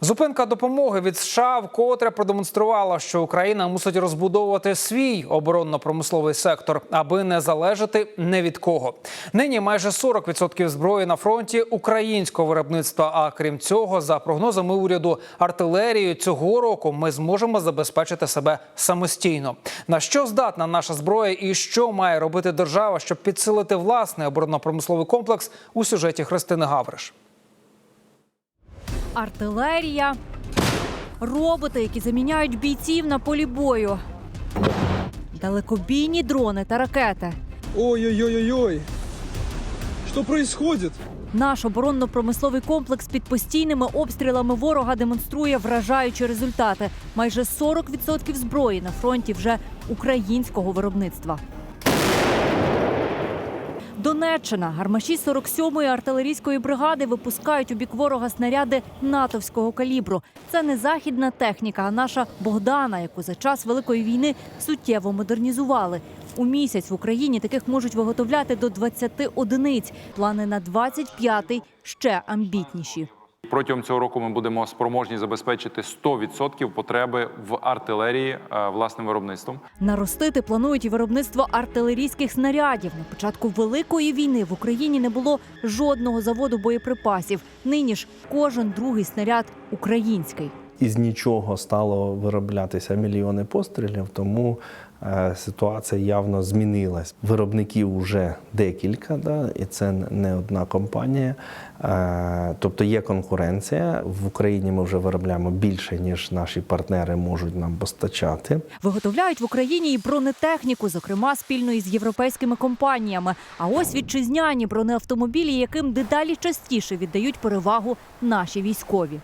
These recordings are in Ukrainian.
Зупинка допомоги від США вкотре продемонструвала, що Україна мусить розбудовувати свій оборонно-промисловий сектор, аби не залежати не від кого. Нині майже 40% зброї на фронті українського виробництва. А крім цього, за прогнозами уряду артилерією цього року ми зможемо забезпечити себе самостійно. На що здатна наша зброя і що має робити держава, щоб підсилити власний оборонно-промисловий комплекс у сюжеті Христини Гавриш. Артилерія, роботи, які заміняють бійців на полі бою, далекобійні дрони та ракети. Ой-ой-ой-ой-ой. Что происходит? Наш оборонно-промисловий комплекс під постійними обстрілами ворога демонструє вражаючі результати. Майже 40% зброї на фронті вже українського виробництва. Донеччина гармаші 47-ї артилерійської бригади випускають у бік ворога снаряди натовського калібру. Це не західна техніка, а наша Богдана, яку за час великої війни суттєво модернізували. У місяць в Україні таких можуть виготовляти до 20 одиниць. Плани на 25-й ще амбітніші. Протягом цього року ми будемо спроможні забезпечити 100% потреби в артилерії е, власним виробництвом. Наростити планують і виробництво артилерійських снарядів. На початку великої війни в Україні не було жодного заводу боєприпасів. Нині ж кожен другий снаряд український. із нічого стало вироблятися мільйони пострілів, тому ситуація явно змінилась. Виробників вже декілька, да, і це не одна компанія. Е, тобто є конкуренція. В Україні ми вже виробляємо більше, ніж наші партнери можуть нам постачати. Виготовляють в Україні і бронетехніку, зокрема спільно із європейськими компаніями. А ось вітчизняні бронеавтомобілі, яким дедалі частіше віддають перевагу наші військові.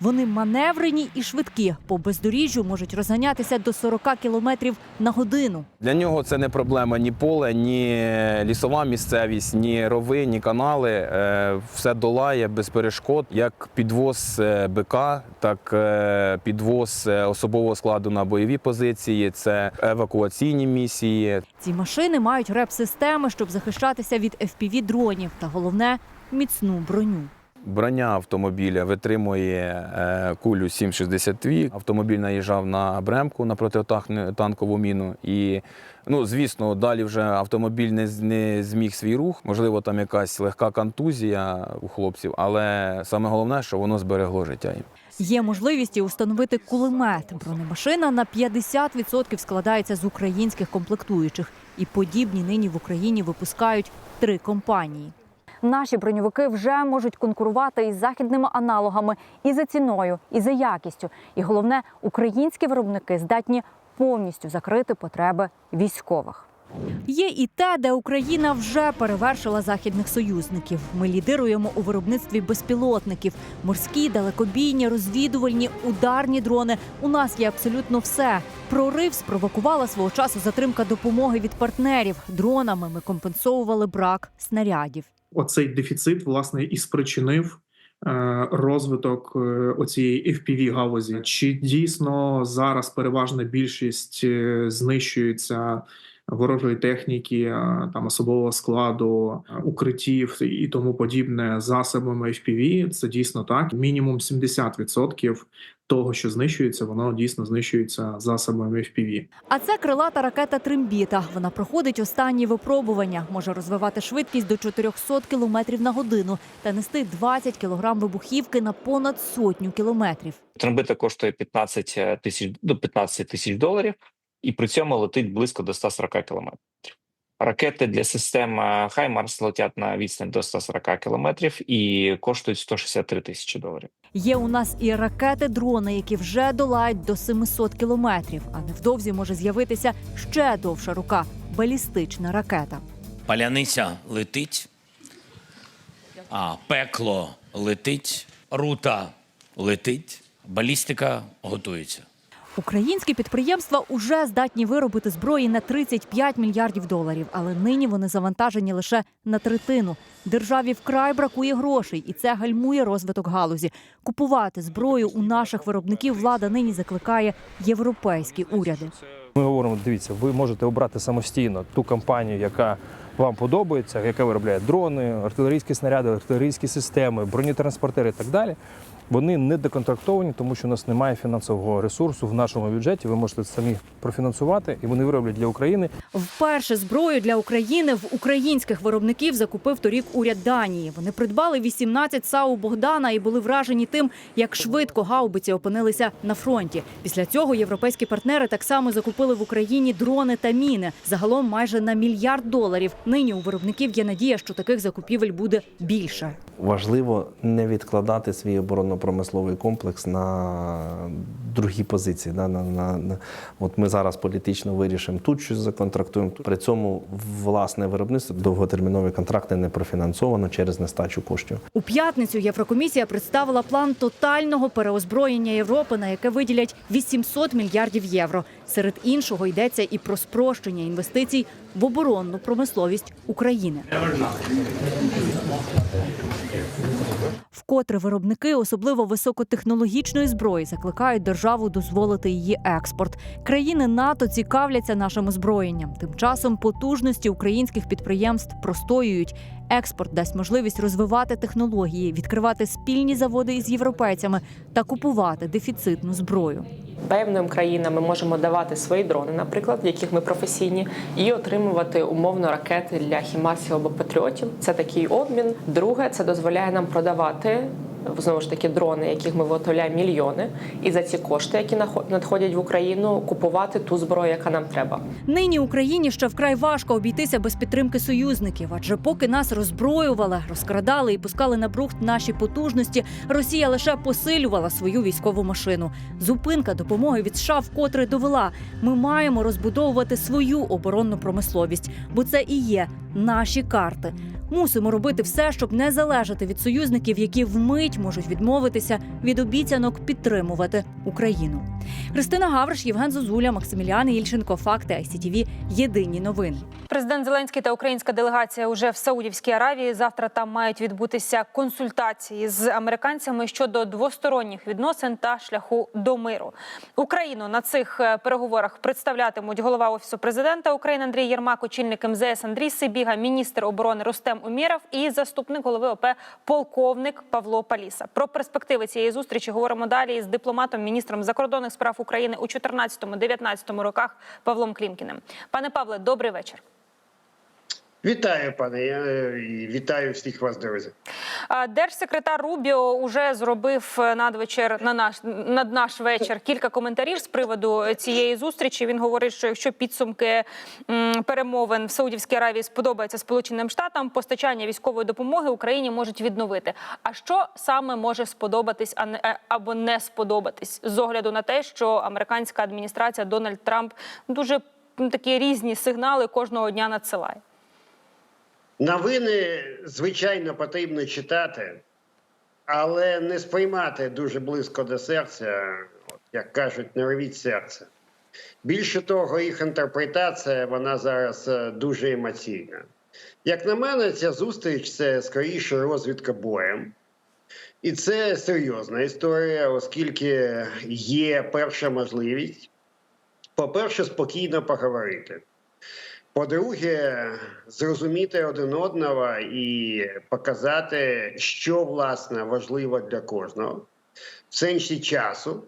Вони маневрені і швидкі. По бездоріжжю можуть розганятися до 40 кілометрів на годину. Для нього це не проблема ні поле, ні лісова місцевість, ні рови, ні канали. Е, Все долає без перешкод. Як підвоз е, БК, так е, підвоз особового складу на бойові позиції, це евакуаційні місії, Ці машини мають реп-системи, щоб захищатися від fpv дронів та головне міцну броню. Броня автомобіля витримує е, кулю 7,62. Автомобіль наїжджав на бремку на протитанкову міну. І, ну, звісно, далі вже автомобіль не, не зміг свій рух. Можливо, там якась легка контузія у хлопців, але саме головне, що воно зберегло життя їм. Є можливість установити кулемет. Бронемашина на 50% складається з українських комплектуючих. І подібні нині в Україні випускають три компанії. Наші броньовики вже можуть конкурувати із західними аналогами і за ціною, і за якістю. І головне, українські виробники здатні повністю закрити потреби військових. Є і те, де Україна вже перевершила західних союзників. Ми лідируємо у виробництві безпілотників, морські, далекобійні, розвідувальні, ударні дрони. У нас є абсолютно все. Прорив спровокувала свого часу затримка допомоги від партнерів. Дронами ми компенсовували брак снарядів. Оцей дефіцит власне і спричинив е, розвиток е, оцієї fpv галузі. Чи дійсно зараз переважна більшість е, знищується ворожої техніки, е, там особового складу, е, укриттів і тому подібне засобами FPV? Це дійсно так. Мінімум 70% того, що знищується, воно дійсно знищується засобами FPV. А це крилата ракета Тримбіта. Вона проходить останні випробування. Може розвивати швидкість до 400 км на годину та нести 20 кг вибухівки на понад сотню кілометрів. Трембита коштує 15 тисяч до 15 тисяч доларів, і при цьому летить близько до 140 кілометрів. Ракети для систем е, Хаймарс летять на відстань до 140 кілометрів і коштують 163 тисячі доларів. Є у нас і ракети-дрони, які вже долають до 700 кілометрів. А невдовзі може з'явитися ще довша рука балістична ракета. Паляниця летить, а пекло летить, рута летить, балістика готується. Українські підприємства уже здатні виробити зброї на 35 мільярдів доларів, але нині вони завантажені лише на третину. Державі вкрай бракує грошей, і це гальмує розвиток галузі. Купувати зброю у наших виробників влада нині закликає європейські уряди. Ми говоримо, дивіться, ви можете обрати самостійно ту компанію, яка вам подобається, яке виробляє дрони, артилерійські снаряди, артилерійські системи, бронетранспортери і так далі. Вони не доконтрактовані, тому що у нас немає фінансового ресурсу в нашому бюджеті. Ви можете самі профінансувати, і вони вироблять для України Вперше зброю для України в українських виробників закупив торік уряд Данії. Вони придбали 18 САУ Богдана і були вражені тим, як швидко гаубиці опинилися на фронті. Після цього європейські партнери так само закупили в Україні дрони та міни. Загалом майже на мільярд доларів. Нині у виробників є надія, що таких закупівель буде більше. Важливо не відкладати свій оборонно-промисловий комплекс на другі позиції. Да, на, на, на, от ми зараз політично вирішимо тут щось законтрактуємо. При цьому власне виробництво довготермінові контракти не профінансовано через нестачу коштів. У п'ятницю Єврокомісія представила план тотального переозброєння Європи, на яке виділять 800 мільярдів євро. Серед іншого йдеться і про спрощення інвестицій в оборонну промисловість України. Вкотре виробники, особливо високотехнологічної зброї, закликають державу дозволити її експорт. Країни НАТО цікавляться нашим озброєнням. Тим часом потужності українських підприємств простоюють. Експорт дасть можливість розвивати технології, відкривати спільні заводи із європейцями та купувати дефіцитну зброю. Певним країнам ми можемо давати свої дрони, наприклад, в яких ми професійні, і отримувати умовно ракети для хімарсів або патріотів. Це такий обмін. Друге, це дозволяє нам продавати. Знову ж таки, дрони, яких ми виготовляємо мільйони, і за ці кошти, які надходять в Україну, купувати ту зброю, яка нам треба. Нині Україні ще вкрай важко обійтися без підтримки союзників, адже поки нас роззброювали, розкрадали і пускали на брухт наші потужності, Росія лише посилювала свою військову машину. Зупинка допомоги від США вкотре довела: ми маємо розбудовувати свою оборонну промисловість, бо це і є наші карти. Мусимо робити все, щоб не залежати від союзників, які вмить можуть відмовитися від обіцянок підтримувати Україну. Христина Гавриш, Євген Зозуля, Максимілян Ільченко. Факти ICTV. Єдині новини. Президент Зеленський та українська делегація уже в Саудівській Аравії. Завтра там мають відбутися консультації з американцями щодо двосторонніх відносин та шляху до миру. Україну на цих е, переговорах представлятимуть голова офісу президента України Андрій Єрмак, очільник МЗС Андрій Сибіга, міністр оборони Рустем Умєров і заступник голови ОП полковник Павло Паліса. Про перспективи цієї зустрічі говоримо далі із дипломатом, міністром закордонних України у 14-19 роках Павлом Клімкіним. Пане Павле, добрий вечір. Вітаю, пане. Я е, вітаю всіх вас, друзі. Держсекретар Рубіо уже зробив е, надвечір на наш над наш вечір кілька коментарів з приводу цієї зустрічі. Він говорить, що якщо підсумки перемовин в Саудівській Аравії сподобаються Сполученим Штатам, постачання військової допомоги Україні можуть відновити. А що саме може сподобатись, а не е, або не сподобатись з огляду на те, що американська адміністрація Дональд Трамп дуже такі різні сигнали кожного дня надсилає. Новини, звичайно, потрібно читати, але не сприймати дуже близько до серця, як кажуть, не рвіть серце. Більше того, їх інтерпретація вона зараз е, дуже емоційна. Як на мене, ця зустріч це скоріше розвідка боєм. І це серйозна історія, оскільки є перша можливість, по-перше, спокійно поговорити. По-друге, зрозуміти один одного і показати, що власне важливо для кожного в сенсі часу,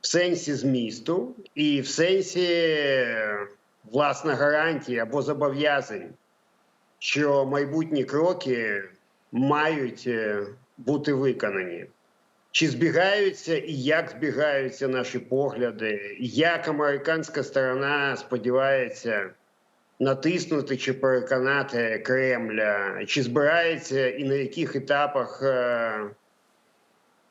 в сенсі змісту і в сенсі власне гарантії або зобов'язань, що майбутні кроки мають е, бути виконані. Чи збігаються і як збігаються наші погляди, як американська сторона сподівається натиснути чи переконати Кремля, чи збирається і на яких етапах е,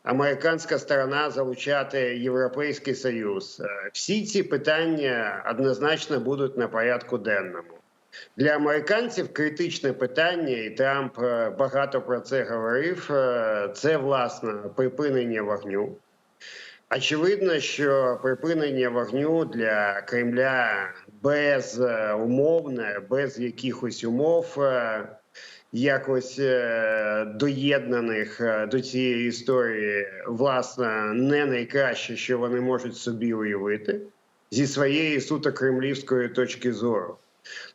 американська сторона залучати Європейський Союз? Е, Всі ці питання однозначно будуть на порядку денному. Для американців критичне питання, і Трамп е, багато про це говорив. Це власне припинення вогню. Очевидно, що припинення вогню для Кремля безумовне, без якихось умов, е, якось е, доєднаних е, до цієї історії, власне, не найкраще, що вони можуть собі уявити зі своєї суто кремлівської точки зору.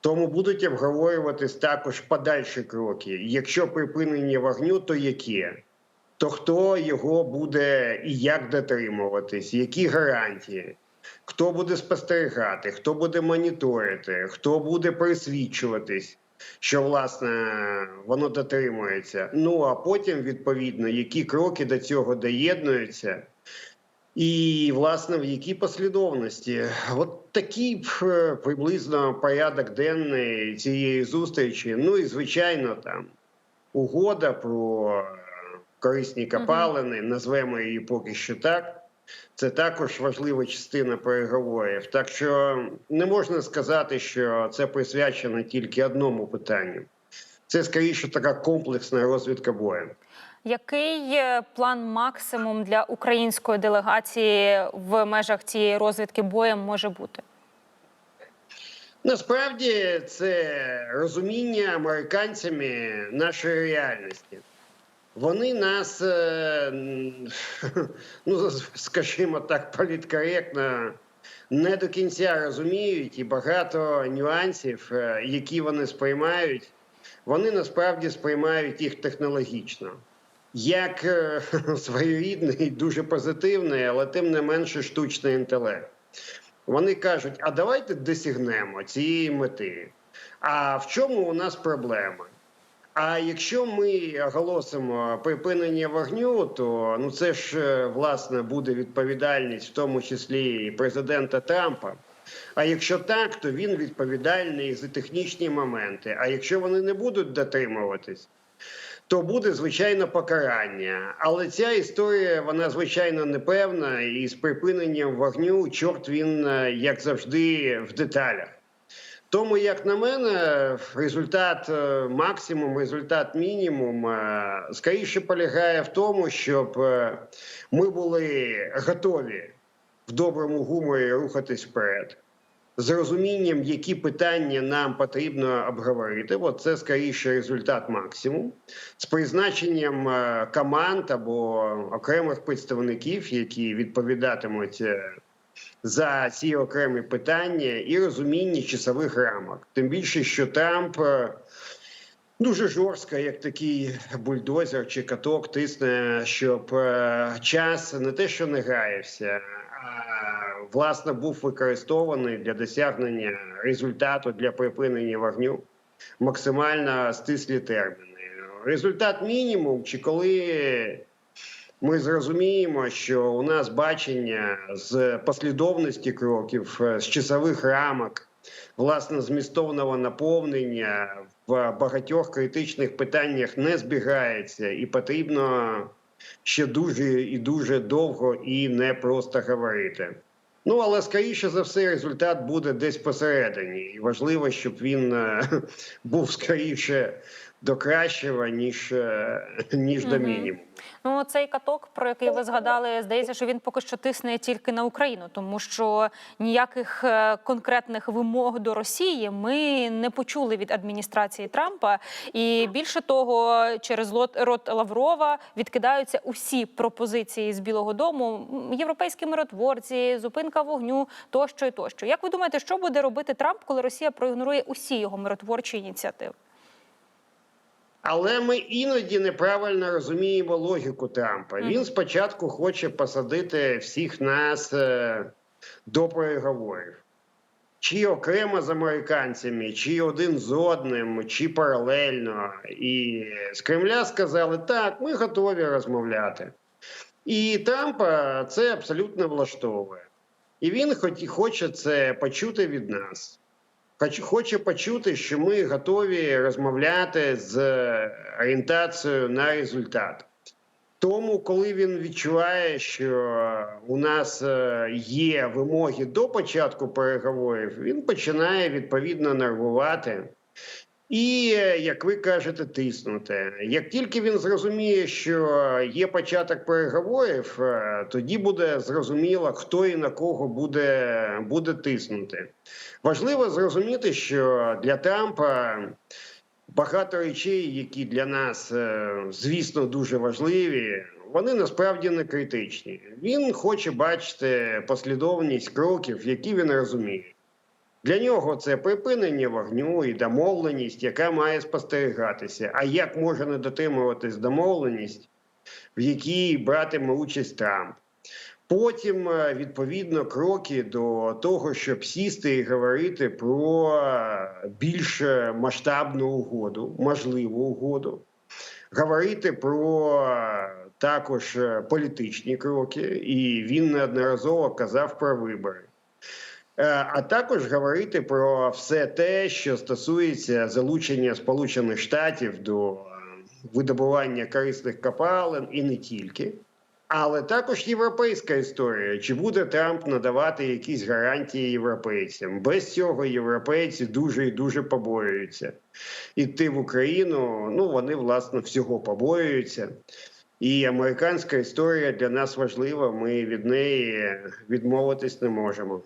Тому будуть обговорюватись також подальші кроки. Якщо припинення вогню, то яке? То хто його буде і як дотримуватись, які гарантії? Хто буде спостерігати, хто буде моніторити, хто буде присвідчуватись, що власне воно дотримується. Ну а потім, відповідно, які кроки до цього доєднуються, і власне в якій послідовності. От такий е, приблизно порядок денний цієї зустрічі. Ну і звичайно, там угода про корисні копалини, назвемо її поки що так. Це також важлива частина переговорів. Так що не можна сказати, що це присвячено тільки одному питанню. Це скоріше така комплексна розвідка бою. Який план максимум для української делегації в межах цієї розвідки боєм може бути? Насправді це розуміння американцями нашої реальності. Вони нас, е, ну скажімо так, політкоректно не до кінця розуміють, і багато нюансів, е, які вони сприймають, вони насправді сприймають їх технологічно. Як е, своєрідний, дуже позитивний, але тим не менше штучний інтелект. Вони кажуть: а давайте досягнемо цієї мети. А в чому у нас проблема? А якщо ми оголосимо припинення вогню, то ну це ж е, власне буде відповідальність, в тому числі і президента Трампа. А якщо так, то він відповідальний за технічні моменти. А якщо вони не будуть дотримуватись, то буде звичайно покарання. Але ця історія вона звичайно непевна, і з припиненням вогню чорт він е, як завжди в деталях. Тому, як на мене, результат е, максимум, результат мінімум е, скоріше полягає в тому, щоб е, ми були готові в доброму гуморі рухатись вперед. З розумінням, які питання нам потрібно обговорити, От це скоріше результат максимум, з призначенням команд або окремих представників, які відповідатимуть за ці окремі питання і розуміння часових рамок. Тим більше, що Трамп е, дуже жорстко, як такий бульдозер чи каток, тисне, щоб е, час не те, що не гаявся, а власне був використований для досягнення результату для припинення вогню максимально стислі терміни. Результат мінімум, чи коли ми зрозуміємо, що у нас бачення з послідовності кроків, е, з часових рамок, власне, змістовного наповнення в багатьох критичних питаннях не збігається, і потрібно ще дуже і дуже довго і не просто говорити. Ну, але скоріше за все, результат буде десь посередині, і важливо, щоб він е, був скоріше до кращого, ніж, е, ніж до мінімуму. Ну, цей каток, про який ви згадали, здається, що він поки що тисне тільки на Україну, тому що ніяких е, конкретних вимог до Росії ми не почули від адміністрації Трампа. І більше того, через рот Лаврова відкидаються усі пропозиції з Білого Дому, європейські миротворці, зупинка вогню тощо і тощо. Як ви думаєте, що буде робити Трамп, коли Росія проігнорує усі його миротворчі ініціативи? Але ми іноді неправильно розуміємо логіку Трампа. Він спочатку хоче посадити всіх нас е, до переговорів. Чи окремо з американцями, чи один з одним, чи паралельно. І з Кремля сказали, так, ми готові розмовляти. І Трампа це абсолютно влаштовує. І він хоч- хоче це почути від нас. Хоч- Хоче почути, що ми готові розмовляти з орієнтацією на результат. Тому, коли він відчуває, що у нас е, є вимоги до початку переговорів, він починає відповідно нервувати. І, як ви кажете, тиснути. Як тільки він зрозуміє, що є початок переговорів, е, тоді буде зрозуміло, хто і на кого буде, буде тиснути. Важливо зрозуміти, що для Трампа багато речей, які для нас, е, звісно, дуже важливі, вони насправді не критичні. Він хоче бачити послідовність кроків, які він розуміє. Для нього це припинення вогню і домовленість, яка має спостерігатися. А як може не дотримуватись домовленість, в якій братиме участь Трамп? Потім, е, відповідно, кроки до того, щоб сісти і говорити про е, більш масштабну угоду, можливу угоду, говорити про е, також е, політичні кроки, і він неодноразово казав про вибори. Е, А також говорити про все те, що стосується залучення Сполучених Штатів до е, видобування корисних копалин і не тільки. Але також європейська історія. Чи буде Трамп надавати якісь гарантії європейцям? Без цього європейці дуже і дуже побоюються. Іти в Україну, ну вони власне всього побоюються. І американська історія для нас важлива. Ми від неї відмовитись не можемо.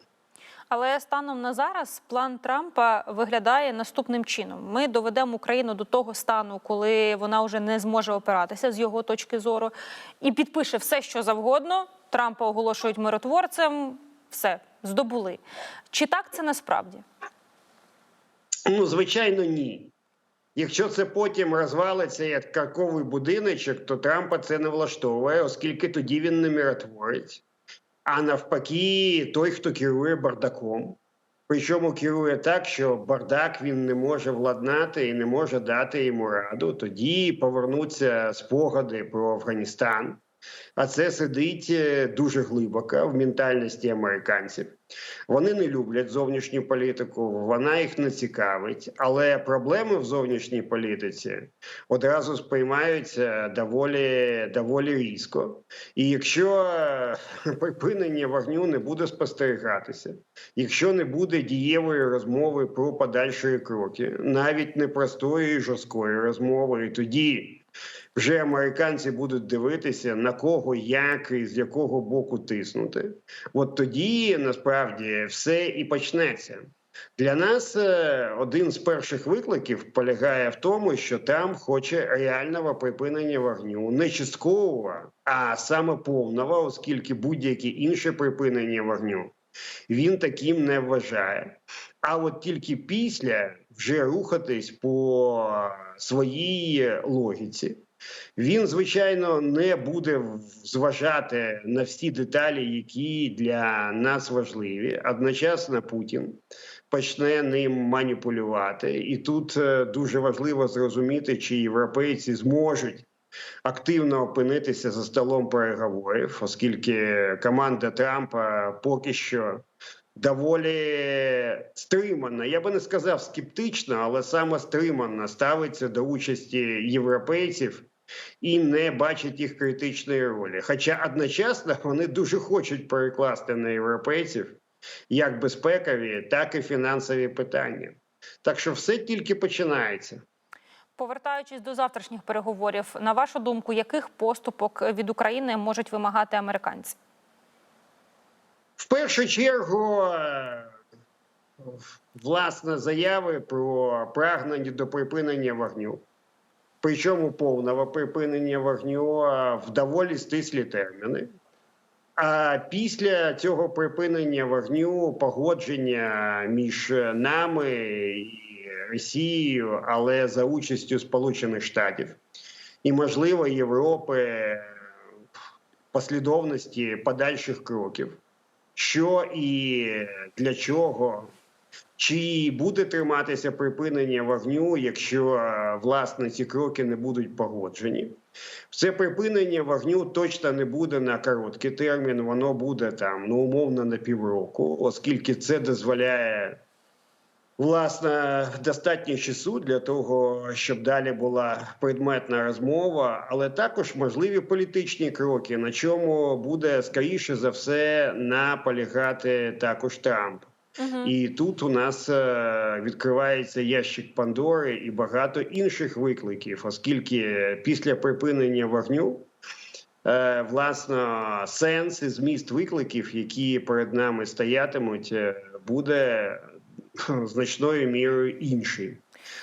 Але станом на зараз план Трампа виглядає наступним чином: ми доведемо Україну до того стану, коли вона вже не зможе опиратися з його точки зору, і підпише все, що завгодно. Трампа оголошують миротворцем. Все здобули. Чи так це насправді? Ну, звичайно, ні. Якщо це потім розвалиться як карковий будиночок, то Трампа це не влаштовує, оскільки тоді він не миротворець. А навпаки, той, хто керує бардаком. Причому керує так, що бардак він не може владнати і не може дати йому раду. Тоді повернуться спогади про Афганістан. А це сидить е, дуже глибоко в ментальності американців. Вони не люблять зовнішню політику, вона їх не цікавить. Але проблеми в зовнішній політиці одразу сприймаються доволі, доволі різко. І якщо е, припинення вогню не буде спостерігатися, якщо не буде дієвої розмови про подальші кроки, навіть непростої жорсткої розмови, і тоді вже американці будуть дивитися на кого, як і з якого боку тиснути. От тоді насправді все і почнеться. Для нас е, один з перших викликів полягає в тому, що Трамп хоче реального припинення вогню, не часткового, а саме повного, оскільки будь-яке інше припинення вогню він таким не вважає. А от тільки після вже рухатись по своїй логіці. Він, звичайно, не буде зважати на всі деталі, які для нас важливі. Одночасно Путін почне ним маніпулювати, і тут е, дуже важливо зрозуміти, чи європейці зможуть активно опинитися за столом переговорів, оскільки команда Трампа поки що доволі стримана. Я би не сказав скептично, але саме стримано ставиться до участі європейців. І не бачать їх критичної ролі. Хоча одночасно вони дуже хочуть перекласти на європейців як безпекові, так і фінансові питання. Так що все тільки починається. Повертаючись до завтрашніх переговорів, на вашу думку, яких поступок від України можуть вимагати американці? В першу чергу, е, власне, заяви про прагнення до припинення вогню. Причому повного припинення вогню в доволі стислі терміни. А після цього припинення вогню погодження між нами і Росією, але за участю Сполучених Штатів і, можливо, Європи послідовності подальших кроків. Що і для чого? Чи буде триматися припинення вогню, якщо е, власне ці кроки не будуть погоджені? Це припинення вогню точно не буде на короткий термін, воно буде там ну умовно на півроку, оскільки це дозволяє власне достатньо часу для того, щоб далі була предметна розмова, але також можливі політичні кроки, на чому буде скоріше за все наполягати також Трамп. І тут у нас е, відкривається ящик Пандори і багато інших викликів, оскільки після припинення вогню. е, Власно, сенс і зміст викликів, які перед нами стоятимуть, е, буде значною мірою інший.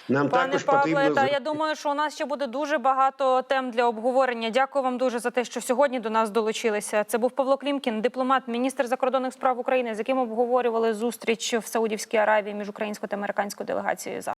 Нам Пане також Павле, потрібно та я думаю, що у нас ще буде дуже багато тем для обговорення. Дякую вам дуже за те, що сьогодні до нас долучилися. Це був Павло Клімкін, дипломат, міністр закордонних справ України, з яким обговорювали зустріч в Саудівській Аравії між українською та американською делегацією.